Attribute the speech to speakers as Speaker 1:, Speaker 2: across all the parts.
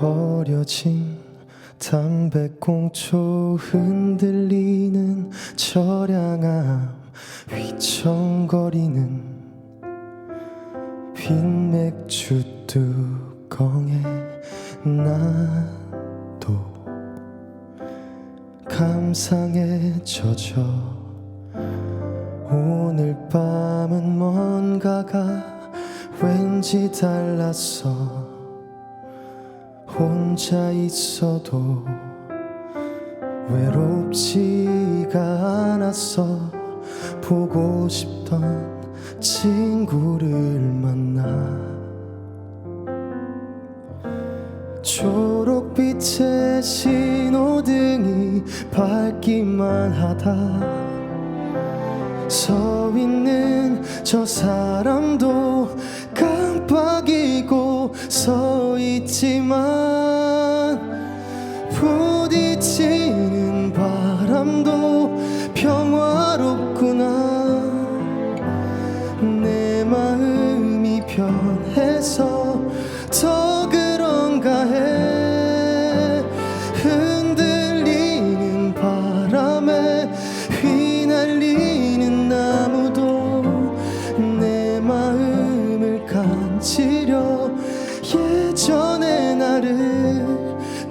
Speaker 1: 버려진 담배꽁초 흔들리는 저량함 휘청거리는 빈 맥주 뚜껑에 나도 감상에 젖어 오늘 밤은 뭔가가 왠지 달랐어 혼자 있어도 외롭지가 않았어 보고 싶던 친구를 만나 초록빛의 신호등이 밝기만 하다 서 있는 저 사람도 깜빡이고 서 있지만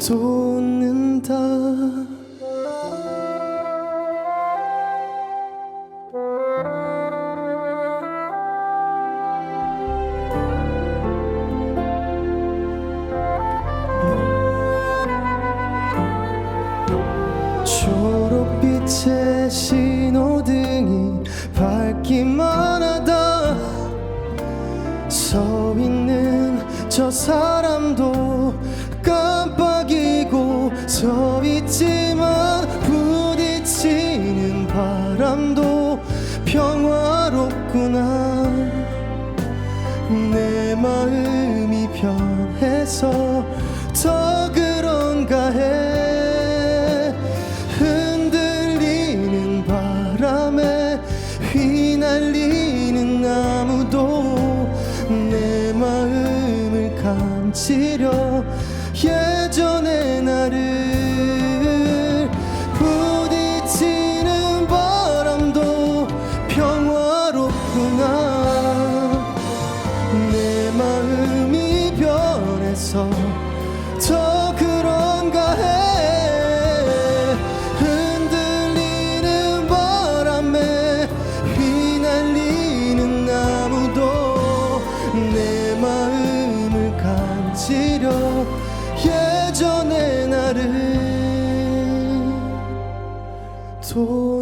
Speaker 1: isso 서 있는 저 사람도 깜빡이고 서 있지만 부딪히는 바람도 평화롭구나. 내 마음이 변해서 더 그런가 해 간지려 나를 돋는다